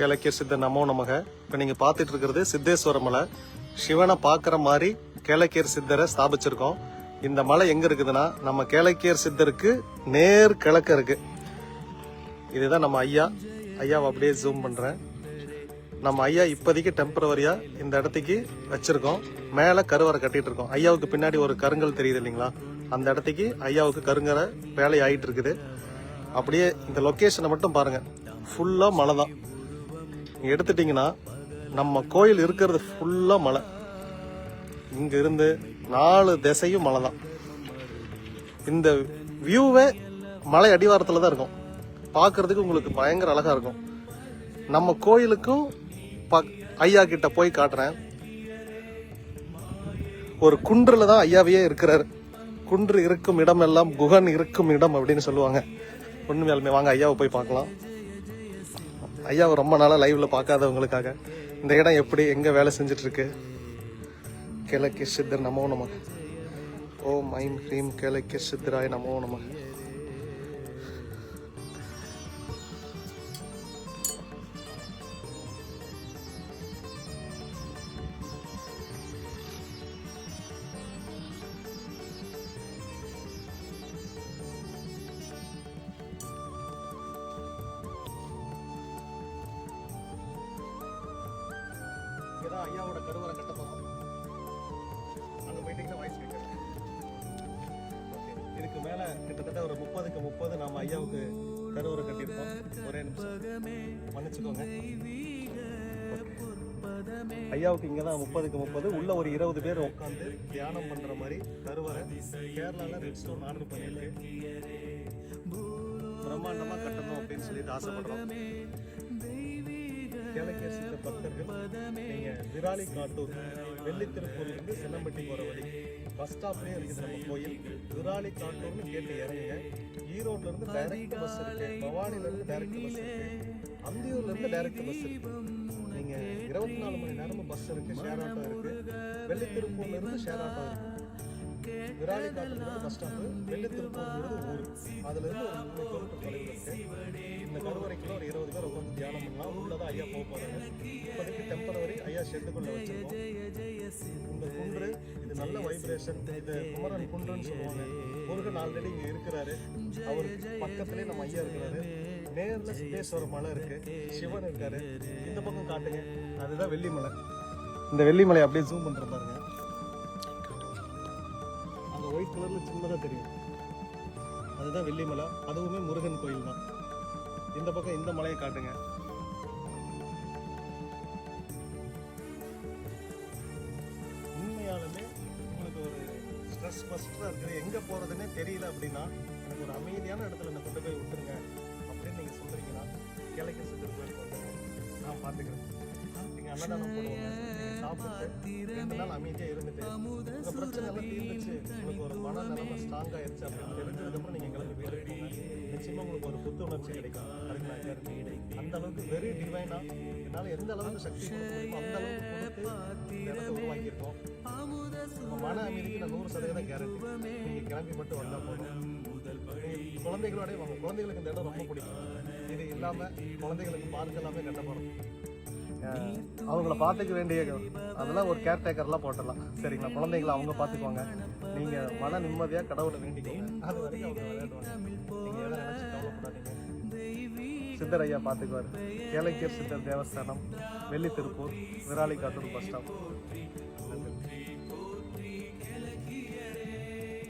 கிழக்கிய சித்தர் நமோ நமக. இப்போ நீங்கள் பார்த்துட்டு இருக்கிறது சித்தேஸ்வர மலை. சிவனை பார்க்குற மாதிரி கேளக்கியர் சித்தரை ஸ்தாபிச்சிருக்கோம். இந்த மலை எங்கே இருக்குதுன்னா நம்ம கேளக்கியர் சித்தருக்கு நேர் கிழக்க இருக்கு. இதுதான் நம்ம ஐயா. ஐயாவை அப்படியே ஜூம் பண்ணுறேன் நம்ம ஐயா இப்போதைக்கு டெம்பரவரியாக இந்த இடத்துக்கு வச்சிருக்கோம். மேலே கருவறை கட்டிட்டு இருக்கோம். ஐயாவுக்கு பின்னாடி ஒரு கருங்கல் தெரியுது இல்லைங்களா? அந்த இடத்துக்கு ஐயாவுக்கு கருங்கரை வேலை ஆயிட்டு இருக்குது. அப்படியே இந்த லொக்கேஷனை மட்டும் பாருங்க. ஃபுல்லாக மலை தான். எடுத்துட்டீங்கன்னா நம்ம கோயில் இருக்கிறது ஃபுல்லாக மலை. இங்கேருந்து நாலு திசையும் மலை தான். இந்த வியூவே மலை அடிவாரத்தில் தான் இருக்கும். பார்க்குறதுக்கு உங்களுக்கு பயங்கர அழகாக இருக்கும். நம்ம கோயிலுக்கும் ப ஐயா கிட்ட போய் காட்டுறேன். ஒரு குன்றில் தான் ஐயாவையே இருக்கிறாரு. குன்று இருக்கும் இடம் எல்லாம் குகன் இருக்கும் இடம் அப்படின்னு சொல்லுவாங்க. உண்மையாலுமே வாங்க ஐயாவை போய் பார்க்கலாம். ஐயாவை ரொம்ப நாளாக லைவ்ல பார்க்காதவங்களுக்காக. இந்த இடம் எப்படி எங்கே வேலை செஞ்சுட்டு இருக்கு கிழக்கு சித்தர் நமோ நம ஓம் ஐம் ஹ்ரீம் கிழக்கு சித்தராய் நமோ நமக்கு இதுக்கு மேல கிட்டத்தட்ட ஒரு முப்பதுக்கு முப்பது நம்ம ஐயாவுக்கு கருவறை கட்டியிருக்கோம். ஒரே நிமிஷம். மன்னிச்சுக்கோங்க. ஐயாவுக்கு இங்க தான் முப்பதுக்கு முப்பது உள்ள ஒரு இருபது பேர் உட்காந்து தியானம் பண்ற மாதிரி கருவறை கேரளால ரெட் ஸ்டோன் ஆர்டர் பண்ணியிருக்கேன் பிரம்மாண்டமா கட்டணும் அப்படின்னு சொல்லிட்டு ஆசைப்படுறோம். கிழக்கே சித்த பக்தர்கள் நீங்க விராலி காட்டூர் வெள்ளித்திருப்பூர்ல செல்லம்பட்டி சென்னம்பட்டி வழி. பஸ் ஸ்டாப்லேயே இருக்குது நம்ம கோயில். விராலி காட்டூர்னு கேட்டு இறங்குங்க. ஈரோட்லேருந்து டைரக்ட் பஸ் இருக்கு. பவானிலேருந்து டைரக்ட் பஸ் இருக்கு. அந்தியூர்லேருந்து டைரக்ட் பஸ் இருக்கு. நீங்கள் இருபத்தி நாலு மணி நேரமும் பஸ் இருக்கு. ஷேர் ஆட்டோ இருக்கு. வெள்ளித்திருப்பூர்ல ஷேர் ஆட்டோ இருக்கு. விராலி பஸ் ஸ்டாப்பு வெள்ளித்திருப்பூர்ங்கிறது ஊர். அதுல ஒரு மூணு கிலோமீட்டர் தொலைவில் இருக்கு. இந்த கருவறைக்குள்ள ஒரு இருபது பேர் உட்காந்து தியானம் பண்ணலாம். உள்ளதான் ஐயா போக போறாங்க. இப்போதைக்கு டெம்பரவரி ஐயா ஷெட்டுக்குள்ள வச்சிருக்கோம். வைப்ரேஷன் இது குமரன் குன்றுன்னு சொல்லுவாங்க. முருகன் ஆல்ரெடி இங்க இருக்கிறாரு. அவருக்கு பக்கத்துலயே நம்ம ஐயா இருக்கிறாரு. நேர்ல சித்தேஸ்வர மலை இருக்கு. சிவன் இருக்காரு. இந்த பக்கம் காட்டுங்க. அதுதான் வெள்ளிமலை. இந்த வெள்ளிமலை அப்படியே ஜூம் பண்ற பாருங்க. அந்த ஒயிட் கலர்ல சின்னதா தெரியும். அதுதான் வெள்ளிமலை. அதுவுமே முருகன் கோயில் தான் இந்த பக்கம் இந்த மலையை காட்டுங்க. ஸ்ட்ரெஸ் ஃபஸ்ட்டாக இருக்குது எங்கே போகிறதுனே தெரியல அப்படின்னா எனக்கு ஒரு அமைதியான இடத்துல என்னை கொண்டு போய் விட்டுருங்க அப்படின்னு நீங்கள் சொல்கிறீங்கன்னா கிழக்கு சித்தர் கோயில் கொண்டு நான் பார்த்துக்கிறேன். நீங்கள் அன்னதானம் போடுவாங்க சாப்பிட்டு ரெண்டு நாள் அமைதியாக இருந்துட்டு உங்கள் பிரச்சனை எல்லாம் தீர்ந்துச்சு. உங்களுக்கு ஒரு ஸ்ட்ராங் ஆயிடுச்சு அப்படின்னு தெரிஞ்சதுக்கப்புறம் நீங்கள் எங்களுக்கு வீட்டுக்கு நிச்சயமாக உங்களுக்கு ஒரு புத்துணர்ச்சி கிடைக்கும். அதுக்கு அந்த அளவுக்கு வெரி டிவைனாக என்னால் எந்த அளவுக்கு சக்தி கொடுக்க அந்த அளவுக்கு உருவாக்கியிருக்கோம். மன அமைதிக்கு நான் நூறு சதவீதம் கேரண்டி நீங்கள் கிளம்பி மட்டும் வந்தால் போதும். குழந்தைகளோட வாங்க. குழந்தைகளுக்கு இந்த இடம் ரொம்ப பிடிக்கும். இது இல்லாமல் குழந்தைகளுக்கு பார்க்க எல்லாமே கட்டப்படும் அவங்கள பார்த்துக்க வேண்டிய அதெல்லாம் ஒரு கேர்டேக்கர்லாம் போட்டுடலாம். சரிங்களா? குழந்தைங்களை அவங்க பார்த்துக்குவாங்க. நீங்கள் மன நிம்மதியாக கடவுளை வேண்டிக்கோங்க. அது வரைக்கும் அவங்க விளையாடுவாங்க. நீங்கள் எதை நினச்சி கவலைப்படாதீங்க. சித்தர் ஐயா பார்த்துக்குவார் ஏலக்கியர் சித்தர் தேவஸ்தானம் வெள்ளி திருப்பூர் விராலிக்காட்டூர் பஸ் ஸ்டாப்.